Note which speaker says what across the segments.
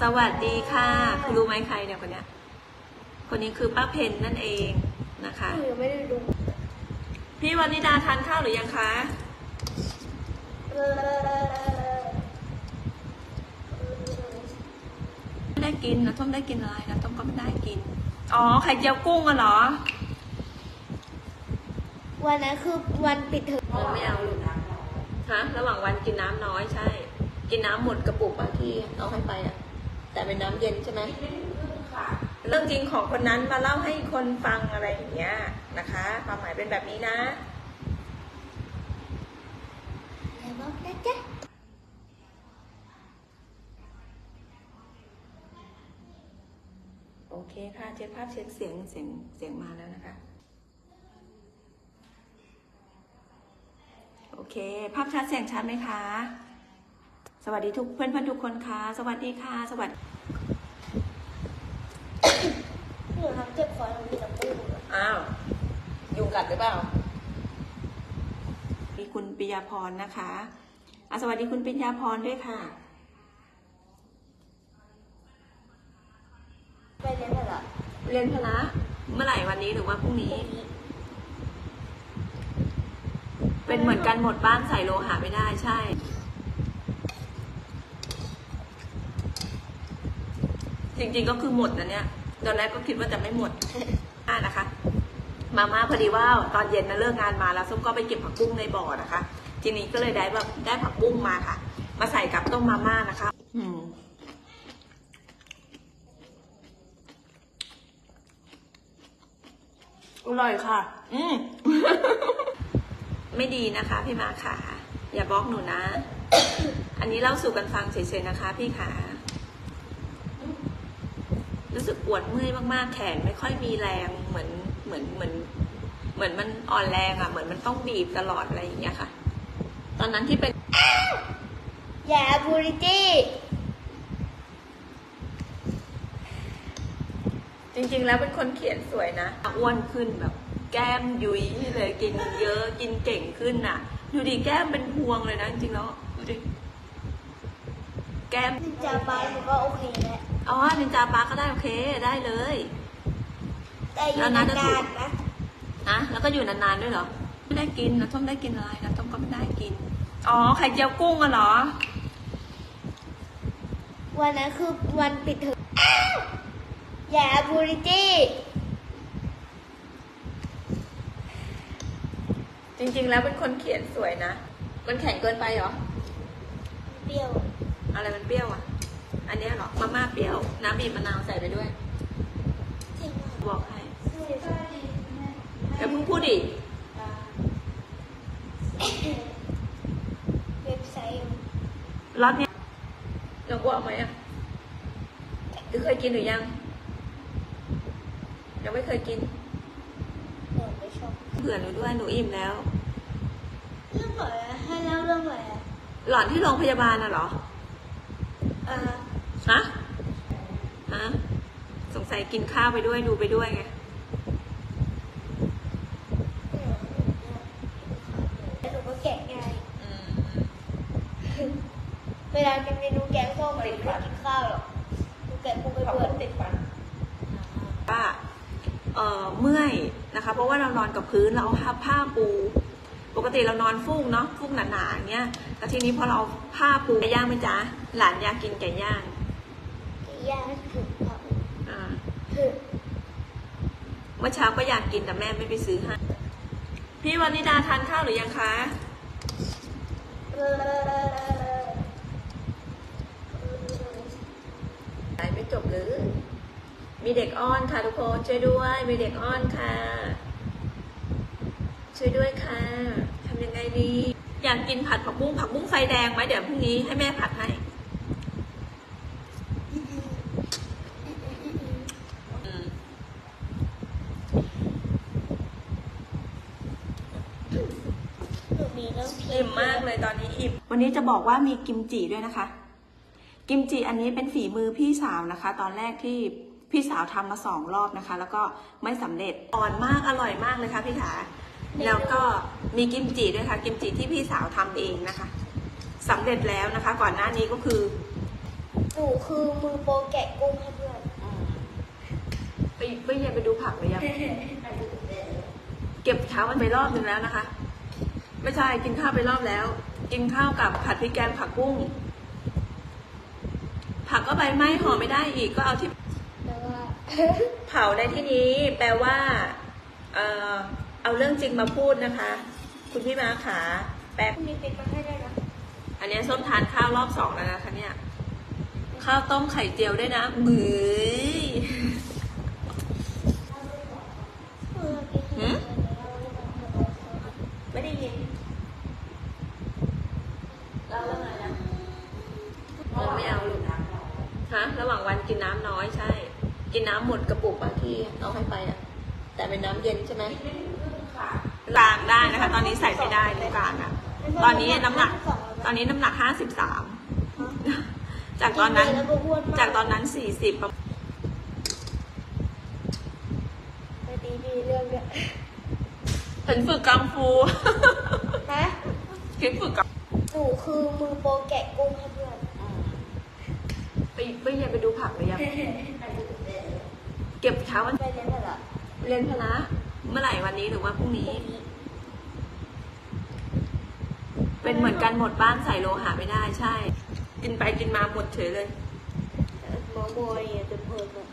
Speaker 1: สวัสดีค่ะคุณรู้ไหมใครเนี่ยคนเนี้ย คนนี้คือป้าเพนนั่นเองนะคะ
Speaker 2: หนูยังไม่ได้ดู
Speaker 1: พี่วันนิดาทานข้าวหรือยังคะ ไม่ได้กินนะต้มได้กินอะไรนะต้มก็ไม่ได้กิน อ๋อไข่เจียวกุ้งอะเหรอ
Speaker 2: วันนั้นคือวันปิดเทอม
Speaker 1: เออไม่เอาลูกฮะระหว่างวันกินน้ำน้อยใช่ กินน้ำหมดกระปุกอะที่เอาให้ไปอะ แต่เป็นน้ำเย็นใช่ไหมเรื่องจริงของคนนั้นมาเล่าให้คนฟังอะไรอย่างเงี้ยนะคะ ความหมายเป็นแบบนี้นะ
Speaker 2: อย่าบอกนะจ๊ะ
Speaker 1: โอเคค่ะเช็คภาพเช็คเสียงเสียงเสียงมาแล้วนะคะ โอเค ภาพชัดเสียงชัดไหมคะ สวัสดีทุกเพื่อนเพื่อนๆทุกคนค่ะ สวัสดีค่ะ สวัสดี
Speaker 2: หนูทำเจ็บคอหนูมีน้ำมูก
Speaker 1: อ้าวยุงกัดหรือเปล่ามีคุณปิยาพรนะคะอะสวัสดีคุณปิยาพรด้วยค่ะ
Speaker 2: ไปเรียนเถอะ
Speaker 1: เรียนพละเมื่อไหร่วันนี้หรือว่าพรุ่งนี้ เป็นเหมือนกันหมดบ้านใส่โลหะไม่ได้ใช่ จริงๆก็คือหมดนะเนี่ยตอนแรกก็คิดว่าจะไม่หมดอ่านะคะ มาม่าพอดีว่าตอนเย็นนะเลิกงานมาแล้วส้มก็ไปเก็บผักบุ้งในบ่อนะคะ ทีนี้ก็เลยได้แบบได้ผักบุ้งมาค่ะ มาใส่กับต้มมาม่านะคะ อืมอร่อยค่ะ อืมไม่ดีนะคะ พี่มาค่ะ อย่าบล็อกหนูนะ อันนี้เล่าสู่กันฟังเฉยๆนะคะ พี่ขา รู้สึกปวดเมื่อยมากๆ แขนไม่ค่อยมีแรงเหมือนเหมือนเหมือน เหมือนมันอ่อนแรงอะ เหมือนมันต้องบีบตลอดอะไรอย่างเงี้ยค่ะ ตอนนั้นที่เป็น
Speaker 2: อย่าบูริตี้
Speaker 1: จริงๆแล้วเป็นคนเขียนสวยนะอ้วนขึ้นแบบแก้มยุยเลยกินเยอะกินเก่งขึ้นน่ะดูดิแก้มเป็นพวงเลยนะจริงๆแล้วดูดิ แก้ม
Speaker 2: นินจาบาหนูก็โอเคแหละ
Speaker 1: อ๋อนินจาปาก็ได้โอเคได้เลย
Speaker 2: แต่อยู่
Speaker 1: แล้ว
Speaker 2: นา
Speaker 1: นะจะถูก
Speaker 2: นๆนะ
Speaker 1: นะแล้วก็อยู่นานๆด้วยเหรอ ไม่ได้กินนะต้มได้กินอะไรนะต้มก็ไม่ได้กิน อ๋อไข่เจียวกุ้งอะเหรอ
Speaker 2: วันนั้นคือวันปิดเทอมอย่าบูริตี้
Speaker 1: จริงๆ แล้วเป็นคนเขียนสวยนะ มันแข็งเกินไปเหรอ
Speaker 2: เปรี้ยว
Speaker 1: อะไรมันเปรี้ยวอะ อันเนี้ยเหรอมาม่าเปรี้ยว น้ำบีบมะนาวใส่ไปด้วย
Speaker 2: จริง
Speaker 1: บอกให้
Speaker 2: เหรอ
Speaker 1: เดี๋ยวเพิ่งพูดดิ
Speaker 2: เว็บไซต์
Speaker 1: รสเนี้ยลองบอกไหมอะหรือเคยกินหรือยัง ยังไม่เคยกิน
Speaker 2: หนูไม่ชอบ
Speaker 1: เผื่อหนูด้วยหนูอิ่มแล้ว
Speaker 2: เรื่องอะไรอะให้เล่าเรื่องอะไรอะ
Speaker 1: หลอนที่โรงพยาบาลน่ะเหรอ
Speaker 2: อ่า
Speaker 1: ฮะฮะสงสัยกินข้าวไปด้วยดูไปด้วยไง
Speaker 2: แล้วหนูก็แกะง่าย
Speaker 1: อืม
Speaker 2: เวลากินเมนูแกงส้มอะหนูไม่กินข้าวหรอกหนูแกะพุงไปเปิดติดฟัน
Speaker 1: ว่าเอ่อเมื่อยนะคะ เพราะว่าเรานอนกับพื้นเราเอาผ้าผ้าปู ปกติเรานอนฟูกเนาะฟูกหนาๆอย่างเงี้ยแล้วทีนี้พอเราเอาผ้าปูไก่ย่างไหมจ๊ะหลานอยากกินไก่ย่าง
Speaker 2: ย่างถึงครับ
Speaker 1: อ่า
Speaker 2: ถึง
Speaker 1: เมื่อเช้าก็อยากกินแต่แม่ไม่ไปซื้อให้พี่วันนิดาทานข้าวหรือยังคะไหนไม่จบหรือ มีเด็กอ้อนค่ะทุกคนช่วยด้วย มีเด็กอ้อนค่ะ ช่วยด้วยค่ะทำยังไงดี อยากกินผัดผักบุ้งผักบุ้งไฟแดงไหมเดี๋ยวพรุ่งนี้ให้แม่ผัดให้อืม
Speaker 2: หนูมีเรื่องพี
Speaker 1: อิ่มมากเลยตอนนี้อิ่ม วันนี้จะบอกว่ามีกิมจิด้วยนะคะ กิมจิอันนี้เป็นฝีมือพี่สาวนะคะ ตอนแรกที่พี่สาวทำมาสองรอบนะคะ แล้วก็ไม่สำเร็จอ่อนมากอร่อยมากเลยค่ะพี่ขา แล้วก็มีกิมจิด้วยค่ะ กิมจิที่พี่สาวทำเองนะคะสำเร็จแล้วนะคะ ก่อนหน้านี้ก็คือ
Speaker 2: หนูคือมือโปรแกะกุ้งให้เพื่อน
Speaker 1: ไปไปเย็นไปดูผักหรือยังเก็บเช้ามันไปรอบนึงแล้วนะคะ ไม่ใช่กินข้าวไปรอบแล้ว กินข้าวกับผัดพริกแกงผักบุ้ง ผักก็ใบไม้ห่อไม่ได้อีกก็เอาที่
Speaker 2: แล้วว่า
Speaker 1: เผาในที่นี้ แปลว่า เออ เอาเรื่องจริงมาพูดนะคะ คุณพี่มาขาแปล
Speaker 2: พรุ่งนี้ปิดมาให้ได้นะ
Speaker 1: อันเนี้ยส้มทานข้าวรอบสองแล้วนะคะเนี่ย ข้าวต้มไข่เจียวด้วยนะมือ
Speaker 2: เออกิน
Speaker 1: หืมไม่ได้ยินเราเรื่องอะไรนะเราไม่เอาลูกฮะระหว่างวันกินน้ำน้อยใช่ กินน้ำหมดกระปุกบางที่เอาให้ไปอะแต่เป็นน้ำเย็นใช่ไหม กลางได้นะคะ ตอนนี้ใส่ไม่ได้ตรงกลางอะตอนนี้น้ำหนัก ตอนนี้น้ำหนักห้าสิบสามจากตอนนั้น
Speaker 2: แล้วก็อ้วนม
Speaker 1: จากตอนนั้นสี่สิบ
Speaker 2: ไปตีดีเรื่องเนี่ย
Speaker 1: ฉันฝึกกังฟู
Speaker 2: ฮะ
Speaker 1: ฉันฝึกกัง
Speaker 2: หนูคือมือโปรแกะกุ้งให้เพื่อน
Speaker 1: ไปไปเย็นไปดูผักหรือยังเก็บเช้าวัน
Speaker 2: ไปเรียนเหรอ
Speaker 1: เรียนพละเมื่อไหร่วันนี้หรือว่าพรุ่งนี้ เป็นเหมือนกันหมดบ้านใส่โลหะไม่ได้ใช่ กินไปกินมาหมดเฉยเลย
Speaker 2: หมอโมยอะจนเพลินเลย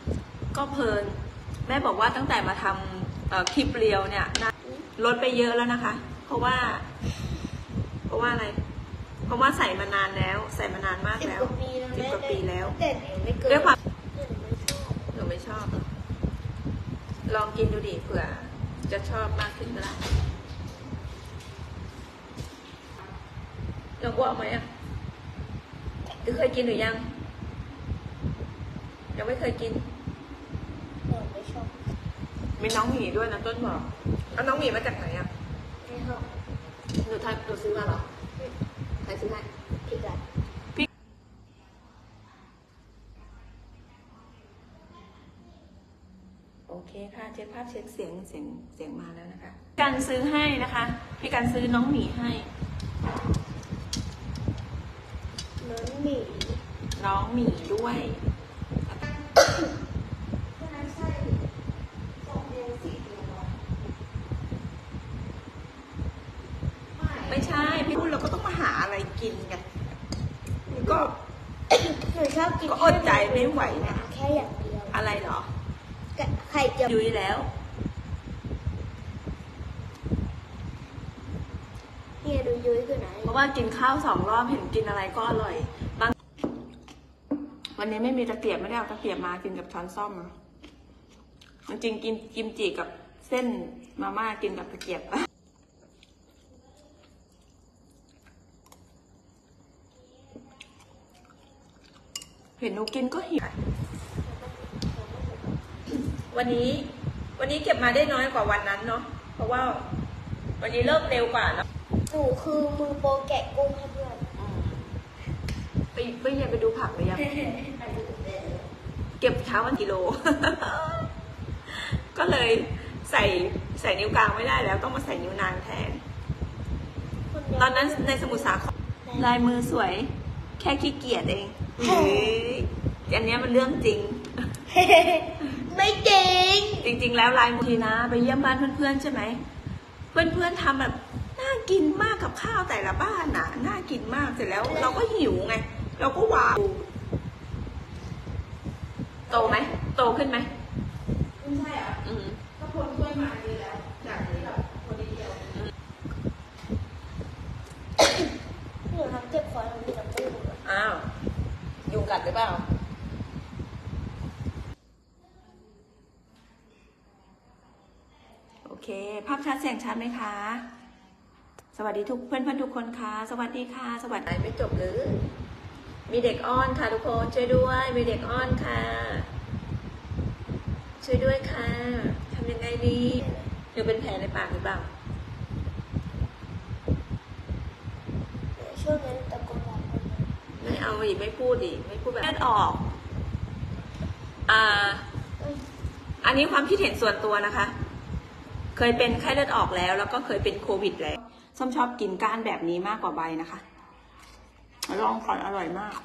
Speaker 1: ก็เพลิน แม่บอกว่าตั้งแต่มาทำเอ่อคลิปเรียวเนี่ยนะลดไปเยอะแล้วนะคะ เพราะว่า เพราะว่าอะไร เพราะว่าใส่มานานแล้ว ใส่มานานมาก
Speaker 2: สิบ
Speaker 1: แล้ว
Speaker 2: กว่าปีแล้ว
Speaker 1: สิบกว่าปีแล้ว
Speaker 2: แต่หนูไม่เกิน
Speaker 1: ด้วยความ
Speaker 2: หนูไม่ชอบ
Speaker 1: หนูไม่ชอบ ลองกินดูดิเผื่อ จะชอบมากขึ้นก็ได้ลองว่าไหมอะหรือเคยกินหรือยัง ยังไม่เคยกิน
Speaker 2: หนูไม่ชอบ
Speaker 1: มีน้องหมีด้วยนะต้นบอกเอาน้องหมีมาจากไหนอะ
Speaker 2: ไม่ชอบ
Speaker 1: หนูทายหนูซื้อมาเหรอใครซื้อให้
Speaker 2: พี่กัด
Speaker 1: โอ เคค่ะเช็คภาพเช็คเสียงเสียงเสียงมาแล้วนะคะ การซื้อให้นะคะพี่การซื้อน้องหมีให้
Speaker 2: น้องหมี
Speaker 1: น้องหมีด้วยไม่ใช่พี่พูดเราก็ต้องมาหาอะไรกินกันก็
Speaker 2: หนูชอบกิน
Speaker 1: ก็อดใจไม่ไหวนะ
Speaker 2: แค่อย่างเดียว
Speaker 1: อะไรเหรอ
Speaker 2: กับไข่เจียว
Speaker 1: ยุ้ยแล้ว
Speaker 2: เนี่ยดูยุ้ยคือไหน
Speaker 1: เพราะว่ากินข้าวสองรอบเห็นกินอะไรก็อร่อย บาง วันนี้ไม่มีตะเกียบไม่ได้เอาตะเกียบมากินกับช้อนซ่อมนะจริงๆกินกิมจิกับเส้นมาม่ากินกับตะเกียบเห็นหนูกินก็หิว วันนี้วันนี้เก็บมาได้น้อยกว่าวันนั้นเนาะเพราะว่า วันนี้เริ่มเร็วกว่าเนาะ
Speaker 2: หนูคือมือโปรแกะกุ้งให้เพื่อน
Speaker 1: ไปไปเย็นไปดูผักหรือยังเก็บเช้าวันกิโล ก็เลยใส่ใส่นิ้วกลางไม่ได้แล้วต้องมาใส่นิ้วนางแทน ตอนนั้นในสมุทรสาครลายมือสวย แค่ขี้เกียจเองเฮ้ยอันเนี้ยมันเรื่องจริง
Speaker 2: ไม่จริง
Speaker 1: จริง ๆ แล้วลายมือทีนะไปเยี่ยมบ้านเพื่อนๆใช่ไหม เพื่อนๆทำแบบน่ากินมากกับข้าวแต่ละบ้านน่ะ น่ากินมากเสร็จแล้ว เราก็หิวไง เราก็ว้าวโตไหมโตขึ้นไหม
Speaker 3: ไม่ใช่เหรอะ
Speaker 1: อืม
Speaker 3: ก็คนช่วยมาดีแล้วจากที่แบบคนเดียว
Speaker 2: หนูทำเจ็บคอหนูมีน้ำมูกอะ
Speaker 1: อ้าวยุงกัดหรือเปล่า โอเค ภาพชัดเสียงชัดไหมคะ สวัสดีทุกเพื่อนเพื่อนๆทุกคนค่ะ สวัสดีค่ะ สวัสดีไม่จบหรือ มีเด็กอ้อนค่ะทุกคนช่วยด้วย มีเด็กอ้อนค่ะ ช่วยด้วยค่ะทำยังไงดีหรือเป็นแผลในปากหรือเปล่า
Speaker 2: เดี๋ยวช่วงนั้นตะโกนบอกคนเลย
Speaker 1: ไม่เอาอีกไม่พูดอีกไม่พูดแบบเลือดออก อ่า
Speaker 2: เอ้ย
Speaker 1: อันนี้ความคิดเห็นส่วนตัวนะคะ เคยเป็นไข้เลือดออกแล้ว แล้วก็เคยเป็นโควิดแล้วส้มชอบกินก้านแบบนี้มากกว่าใบนะคะ ลองก่อนอร่อยมาก